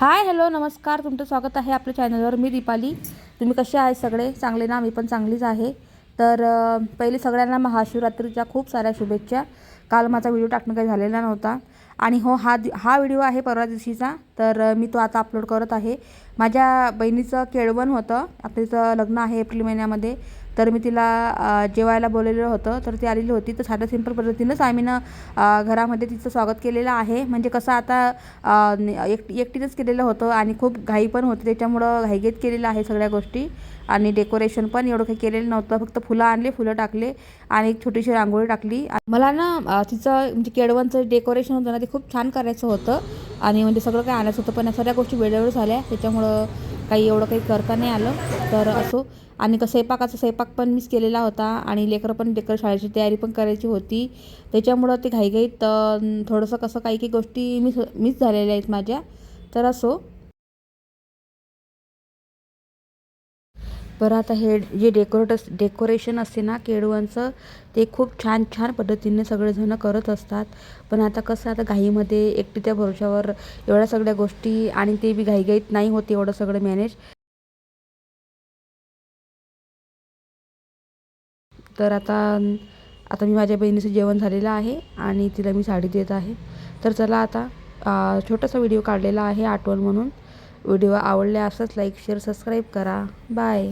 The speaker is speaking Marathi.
हाय हॅलो नमस्कार. तुमचं स्वागत आहे आपल्या चॅनलवर. मी दीपाली. तुम्ही कसे आहे सगळे? चांगले ना? मी पण चांगलीच आहे. तर पहिले सगळ्यांना महाशिवरात्रीच्या खूप साऱ्या शुभेच्छा. काल माझा व्हिडिओ टाकणं काही झालेला नव्हता. आणि हो हा दि हा व्हिडिओ आहे परवा दिवशीचा. तर मी तो आता अपलोड करत आहे. माझ्या बहिणीचं केळवण होतं. आता तिचं लग्न आहे एप्रिल महिन्यामध्ये. तर मी तिला जेवायला बोलवलेलं होतं. तर ती आलेली होती. तर साध्या सिंपल पद्धतीनंच आम्ही ना घरामध्ये तिचं स्वागत केलेलं आहे. म्हणजे कसं आता एक एकटीनंच केलेलं होतं आणि खूप घाई पण होती. त्याच्यामुळं घाईघाईत केलेलं आहे सगळ्या गोष्टी. आणि डेकोरेशन पण एवढं काही केलेलं नव्हतं. फक्त फुलं आणले फुलं टाकले आणि एक छोटीशी रांगोळी टाकली. मला ना तिचं म्हणजे केळवणचं डेकोरेशन होतं ना ते खूप छान करायचं होतं. आणि म्हणजे सगळं काही आणायचं होतं. पण या सगळ्या गोष्टी वेळेवर झाल्या. त्याच्यामुळं काही एवढं काही करता नाही आलं. तर असो. आणि कसं स्वयंपाकाचा स्वयंपाक पण मीच केलेला होता. आणि लेकरं पण लेकर शाळेची तयारी पण करायची होती. त्याच्यामुळं ते घाईघाईत थोडंसं कसं काही काही गोष्टी मिस मिस झालेल्या आहेत माझ्या. तर असो. बरं आता हे जे डेकोरेट डेकोरेशन असते ना केळवणचं ते खूप छान छान पद्धतीने सगळेजणं करत असतात. पण आता कसं आता घाईमध्ये एकटी त्या भरोशावर एवढ्या सगळ्या गोष्टी आणि ते बी घाईघाईत नाही होते एवढं सगळं मॅनेज तर आता आता मी माझ्या बहिणीचं जेवण झालेलं आहे आणि तिला मी साडी देत आहे. तर चला आता छोटासा व्हिडिओ काढलेला आहे आठवण म्हणून. व्हिडिओ आवडले असंच लाईक शेअर सबस्क्राईब करा. बाय.